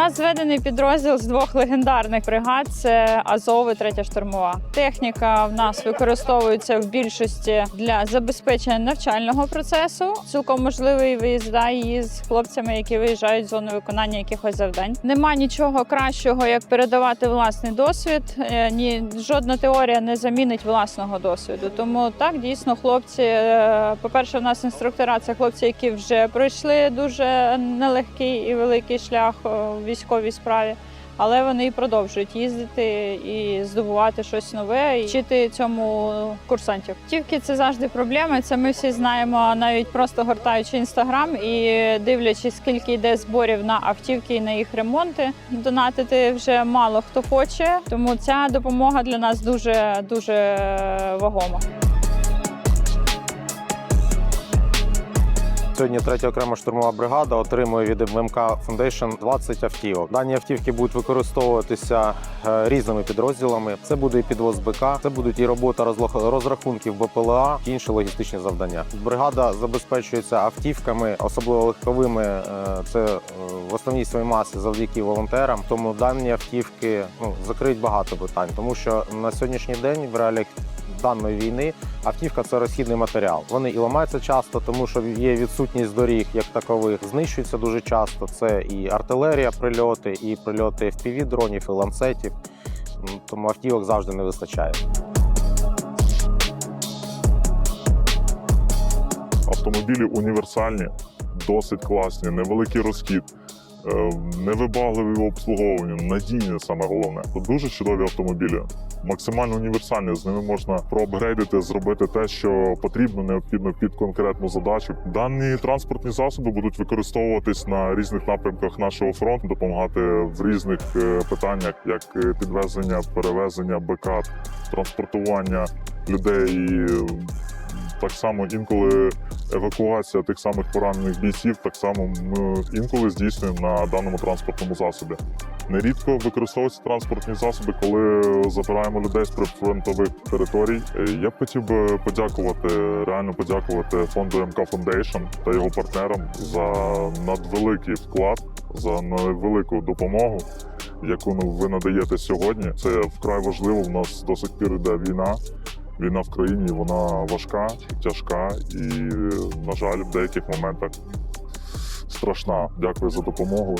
нас зведений підрозділ з двох легендарних бригад: це Азов і третя штурмова. Техніка в нас використовується в більшості для забезпечення навчального процесу. Цілком можливий виїзда її з хлопцями, які виїжджають з зони виконання якихось завдань. Нема нічого кращого, як передавати власний досвід. Е, Ні, жодна теорія не замінить власного досвіду. Тому так дійсно хлопці. е, По-перше, в нас інструктора це хлопці, які вже пройшли дуже нелегкий і великий шлях е, в військовій справі. Але вони і продовжують їздити і здобувати щось нове, і вчити цьому курсантів. Автівки це завжди проблема. Це ми всі знаємо, навіть просто гортаючи інстаграм і дивлячись, скільки йде зборів на автівки і на їх ремонти. Донатити вже мало хто хоче, тому ця допомога для нас дуже дуже вагома. Сьогодні третя окрема штурмова бригада отримує від ММК Foundation 20 автівок. Дані автівки будуть використовуватися е, різними підрозділами. Це буде і підвоз БК, це будуть і робота розрахунків БПЛА, і інші логістичні завдання. Бригада забезпечується автівками, особливо легковими. е, Це е, в основній своїй масі завдяки волонтерам. Тому дані автівки ну закриють багато питань, тому що на сьогоднішній день в реаліях даної війни автівка це розхідний матеріал. Вони і ламаються часто, тому що є відсутність доріг як такових. Знищуються дуже часто. Це і артилерія, прильоти, і прильоти fpv дронів, і ланцетів. Тому автівок завжди не вистачає. Автомобілі універсальні, досить класні, невеликий розхід, невибагливі в обслуговуванні, надійні саме головне. Тут дуже чудові автомобілі, максимально універсальні. З ними можна проапгрейдити, зробити те, що потрібно, необхідно під конкретну задачу. Дані транспортні засоби будуть використовуватись на різних напрямках нашого фронту, допомагати в різних е, питаннях, як е, підвезення, перевезення БК, транспортування людей. е, Так само інколи евакуація тих самих поранених бійців так само ми інколи здійснюємо на даному транспортному засобі. Нерідко використовуються транспортні засоби, коли забираємо людей з прифронтових територій. Е, Я б хотів би подякувати, реально подякувати фонду МК Foundation та його партнерам за надвеликий вклад, за велику допомогу. Яку ну, ви надаєте сьогодні, це вкрай важливо. У нас до сих пір йде війна. Війна в країні вона важка, тяжка і, на жаль, в деяких моментах страшна. Дякую за допомогу.